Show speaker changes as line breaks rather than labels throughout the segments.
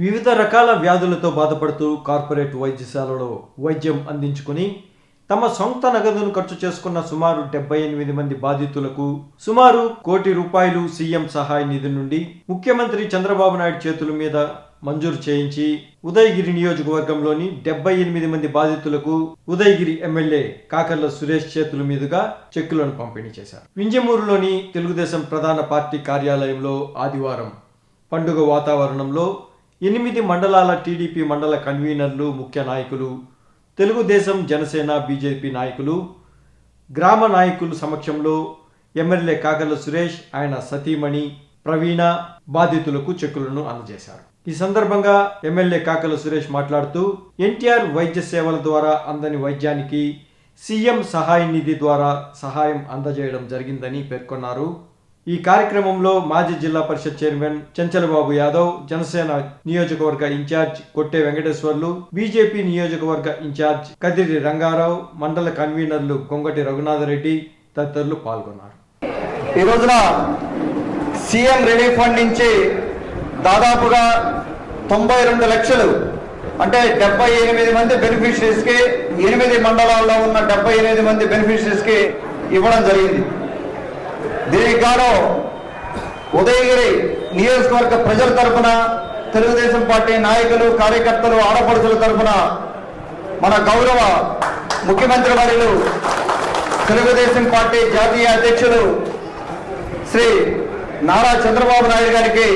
వివిధ రకాల వ్యాధులతో బాధపడుతూ కార్పొరేట్ వైద్యశాలలో వైద్యం అందించుకుని తమ సొంత నగదును ఖర్చు చేసుకున్న సుమారు డెబ్బై ఎనిమిది మంది బాధితులకు సుమారు కోటి రూపాయలు సీఎం సహాయ నిధి నుండి ముఖ్యమంత్రి చంద్రబాబు నాయుడు చేతుల మీద మంజూరు చేయించి ఉదయగిరి నియోజకవర్గంలోని డెబ్బై ఎనిమిది మంది బాధితులకు ఉదయగిరి ఎమ్మెల్యే కాకర్ల సురేష్ చేతుల మీదుగా చెక్కులను పంపిణీ చేశారు. వింజమూరులోని తెలుగుదేశం ప్రధాన పార్టీ కార్యాలయంలో ఆదివారం పండుగ వాతావరణంలో ఎనిమిది మండలాల టీడీపీ మండల కన్వీనర్లు ముఖ్య నాయకులు తెలుగుదేశం జనసేన బీజేపీ నాయకులు గ్రామ నాయకులు సమక్షంలో ఎమ్మెల్యే కాకర్ల సురేష్ ఆయన సతీమణి ప్రవీణ బాధితులకు చెక్కులను అందజేశారు. ఈ సందర్భంగా ఎమ్మెల్యే కాకల సురేష్ మాట్లాడుతూ ఎన్టీఆర్ వైద్య సేవల ద్వారా అందని వైద్యానికి సీఎం సహాయ నిధి ద్వారా సహాయం అందజేయడం జరిగిందని పేర్కొన్నారు. ఈ కార్యక్రమంలో మాజీ జిల్లా పరిషత్ చైర్మన్ చెంచలబాబు యాదవ్ జనసేన నియోజకవర్గ ఇన్ఛార్జ్ కొట్టే వెంకటేశ్వర్లు బీజేపీ నియోజకవర్గ ఇన్ఛార్జ్ కదిరి రంగారావు మండల కన్వీనర్లు కొంగటి రఘునాథరెడ్డి తదితరులు పాల్గొన్నారు.
ఈ రోజున సీఎం రిలీఫ్ ఫండ్ నుంచి దాదాపుగా తొంభై రెండు లక్షలు అంటే డెబ్బై ఎనిమిది మంది బెనిఫిషరీస్కి ఎనిమిది మండలాల్లో ఉన్న డెబ్బై ఎనిమిది మంది బెనిఫిషరీస్కి ఇవ్వడం జరిగింది. గాను ఉదయగిరి నియోజకవర్గ ప్రజల తరఫున తెలుగుదేశం పార్టీ నాయకులు కార్యకర్తలు ఆడపడుచుల తరపున మన గౌరవ ముఖ్యమంత్రి వర్యులు తెలుగుదేశం పార్టీ జాతీయ అధ్యక్షులు శ్రీ నారా చంద్రబాబు నాయుడు గారికి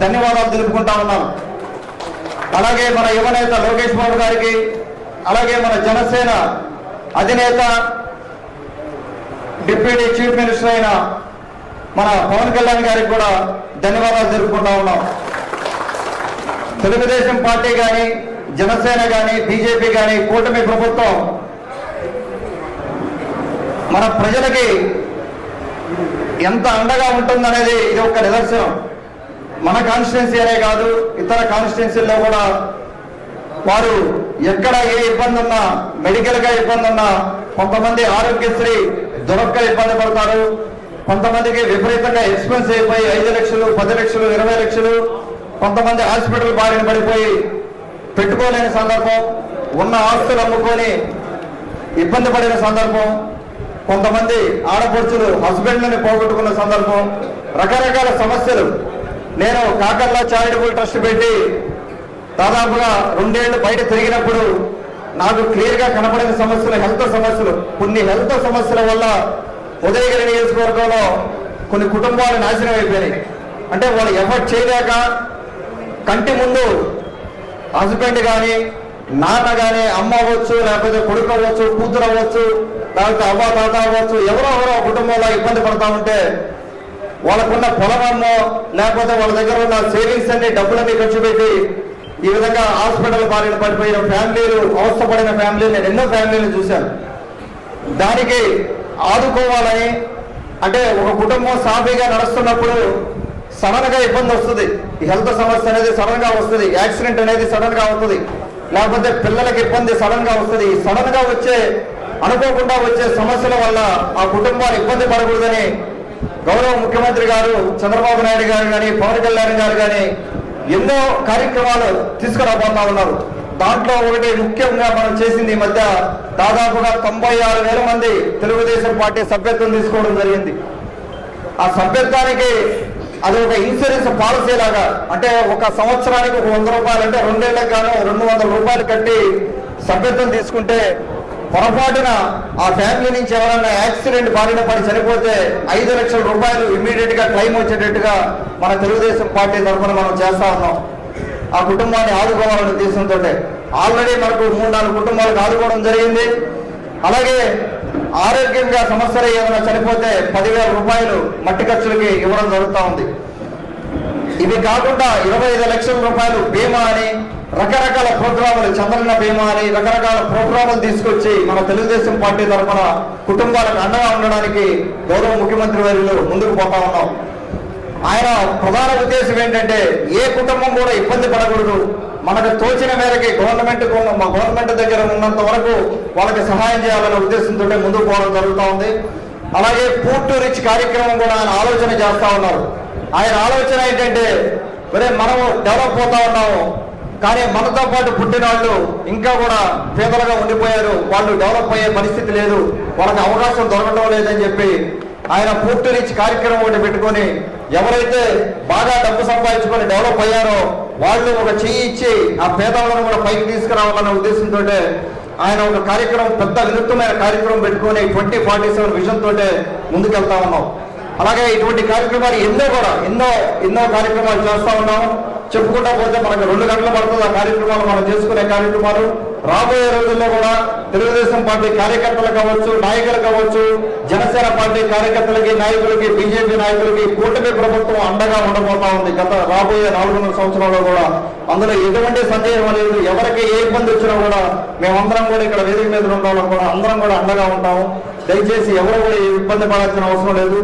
ధన్యవాదాలు తెలుపుకుంటా ఉన్నాను అలాగే మన యువనేత లోకేష్ బాబు గారికి అలాగే మన జనసేన అధినేత డిప్యూటీ చీఫ్ మినిస్టర్ అయిన మన పవన్ కళ్యాణ్ గారికి కూడా ధన్యవాదాలు జరుపుకుంటా ఉన్నాం. తెలుగుదేశం పార్టీ కానీ జనసేన కానీ బీజేపీ కానీ కూటమి ప్రభుత్వం మన ప్రజలకి ఎంత అండగా ఉంటుందనేది ఇది ఒక నిదర్శనం. మన కాన్స్టిట్యున్సీ అనే కాదు ఇతర కాన్స్టిట్యున్సీల్లో కూడా వారు ఎక్కడ ఏ ఇబ్బంది ఉన్నా మెడికల్గా ఇబ్బంది ఉన్నా కొంతమంది ఆరోగ్యశ్రీ దొరక్క ఇబ్బంది పడతారు. కొంతమందికి విపరీతంగా ఎక్స్పెన్స్ అయిపోయి ఐదు లక్షలు పది లక్షలు ఇరవై లక్షలు కొంతమంది హాస్పిటల్ బారిన పడిపోయి పెట్టుకోలేని సందర్భం ఉన్న ఆస్తులు అమ్ముకొని ఇబ్బంది పడిన సందర్భం కొంతమంది ఆడపడుచులు హస్బెండ్లని పోగొట్టుకున్న సందర్భం రకరకాల సమస్యలు. నేను కాకర్లా చారిటబుల్ ట్రస్ట్ పెట్టి దాదాపుగా రెండేళ్ళు బయట తిరిగినప్పుడు నాకు క్లియర్గా కనపడిన సమస్యలు హెల్త్ సమస్యలు కొన్ని హెల్త్ సమస్యల వల్ల ఉదయగిరి నియోజకవర్గంలో కొన్ని కుటుంబాలు నాశనం అయిపోయినాయి. అంటే వాళ్ళు ఎఫర్ట్ చేయలేక కంటి ముందు హస్బెండ్ కానీ నాన్న కానీ అమ్మ అవ్వచ్చు లేకపోతే కొడుకు అవ్వచ్చు కూతురు అవ్వచ్చు లేకపోతే అవ్వ తాత అవ్వచ్చు ఎవరో ఎవరో కుటుంబంలో ఇబ్బంది పడతా ఉంటే వాళ్ళకున్న పొలమమ్మో లేకపోతే వాళ్ళ దగ్గర ఉన్న సేవింగ్స్ అన్ని డబ్బులన్నీ ఖర్చు పెట్టి ఈ విధంగా హాస్పిటల్ బారిన పడిపోయిన ఫ్యామిలీలు అవస్థపడిన ఫ్యామిలీ నేను ఎన్నో ఫ్యామిలీలు చూశాను. దానికి ఆదుకోవాలని అంటే ఒక కుటుంబం సాఫీగా నడుస్తున్నప్పుడు సడన్గా ఇబ్బంది వస్తుంది. ఈ హెల్త్ సమస్య అనేది సడన్గా వస్తుంది. యాక్సిడెంట్ అనేది సడన్గా వస్తుంది. లేకపోతే పిల్లలకి ఇబ్బంది సడన్గా వస్తుంది సడన్గా సడన్గా వచ్చే అనుకోకుండా వచ్చే సమస్యల వల్ల ఆ కుటుంబాలు ఇబ్బంది పడకూడదని గౌరవ ముఖ్యమంత్రి గారు చంద్రబాబు నాయుడు గారు కానీ పవన్ కళ్యాణ్ గారు కానీ ఎన్నో కార్యక్రమాలు తీసుకురాబోతా ఉన్నారు. దాంట్లో ఒకటి ముఖ్యంగా మనం చేసింది ఈ మధ్య దాదాపుగా తొంభై ఆరు వేల మంది తెలుగుదేశం పార్టీ సభ్యత్వం తీసుకోవడం జరిగింది. ఆ సభ్యత్వానికి అది ఒక ఇన్సూరెన్స్ పాలసీ లాగా అంటే ఒక సంవత్సరానికి ఒక వంద రూపాయలు అంటే రెండేళ్ళకు గాను రెండు వందల రూపాయలు కట్టి సభ్యత్వం తీసుకుంటే పొరపాటున ఆ ఫ్యామిలీ నుంచి ఎవరైనా యాక్సిడెంట్ బారిన పడి చనిపోతే ఐదు లక్షల రూపాయలు ఇమ్మీడియట్గా క్లెయిమ్ వచ్చేటట్టుగా మన తెలుగుదేశం పార్టీ తరఫున మనం చేస్తా ఉన్నాం. ఆ కుటుంబాన్ని ఆదుకోవాలనే ఉద్దేశంతో ఆల్రెడీ మనకు మూడు నాలుగు కుటుంబాలకు ఆదుకోవడం జరిగింది. అలాగే ఆరోగ్యంగా సమస్యలు ఏమైనా చనిపోతే పదివేల రూపాయలు మట్టి ఖర్చులకి ఇవ్వడం జరుగుతూ ఉంది. ఇవి కాకుండా ఇరవై ఐదు లక్షల రూపాయలు బీమా అని రకరకాల ప్రోగ్రాములు చంద్రన్న బీమా అని రకరకాల ప్రోగ్రాములు తీసుకొచ్చి మన తెలుగుదేశం పార్టీ తరఫున కుటుంబాలకు అండగా ఉండడానికి గౌరవ ముఖ్యమంత్రి వారిలో ముందుకు పోతా ఉన్నాం. ఆయన ప్రధాన ఉద్దేశం ఏంటంటే ఏ కుటుంబం కూడా ఇబ్బంది పడకూడదు. మనకు తోచిన మేరకి గవర్నమెంట్ మా గవర్నమెంట్ దగ్గర ఉన్నంత వరకు వాళ్ళకి సహాయం చేయాలనే ఉద్దేశంతో ముందుకు పోవడం జరుగుతూ ఉంది. అలాగే పూర్టు రిచ్ కార్యక్రమం కూడా ఆయన ఆలోచన చేస్తూ ఉన్నారు. ఆయన ఆలోచన ఏంటంటే మరే మనము డెవలప్ పోతా ఉన్నాము. కానీ మనతో పాటు పుట్టిన వాళ్ళు ఇంకా కూడా పేదలుగా ఉండిపోయారు. వాళ్ళు డెవలప్ అయ్యే పరిస్థితి లేదు. వాళ్ళకి అవకాశం దొరకడం లేదని చెప్పి ఆయన పూర్తి రిచ్ కార్యక్రమం ఒకటి పెట్టుకొని ఎవరైతే బాగా డబ్బు సంపాదించుకొని డెవలప్ అయ్యారో వాళ్ళు ఒక చెయ్యి ఇచ్చి ఆ పేదవాళ్ళను కూడా పైకి తీసుకురావాలన్న ఉద్దేశంతో ఆయన ఒక కార్యక్రమం పెద్ద వినూత్నమైన కార్యక్రమం పెట్టుకొని ట్వంటీ ఫార్టీ సెవెన్ విజన్ తోటే ముందుకెళ్తా ఉన్నాం. అలాగే ఇటువంటి కార్యక్రమాలు ఎన్నో కూడా ఎన్నో ఎన్నో కార్యక్రమాలు చేస్తా ఉన్నాం చెప్పుకుంటా పోతే మనకు రెండు గంటలు పడుతుంది ఆ కార్యక్రమాలు మనం చేసుకునే కార్యక్రమాలు. రాబోయే రోజుల్లో కూడా తెలుగుదేశం పార్టీ కార్యకర్తలు కావచ్చు నాయకులు కావచ్చు జనసేన పార్టీ కార్యకర్తలకి నాయకులకి బీజేపీ నాయకులకి కూటమి ప్రభుత్వం అండగా ఉండబోతా ఉంది. గత రాబోయే నాలుగున్నర సంవత్సరాల్లో కూడా అందులో ఎటువంటి సందేహం లేదు. ఎవరికి ఏ ఇబ్బంది వచ్చినా కూడా మేమందరం కూడా ఇక్కడ వేదిక మీద ఉండాలని కూడా అందరం కూడా అండగా ఉంటాము. దయచేసి ఎవరు కూడా ఏ ఇబ్బంది పడాల్సిన అవసరం లేదు.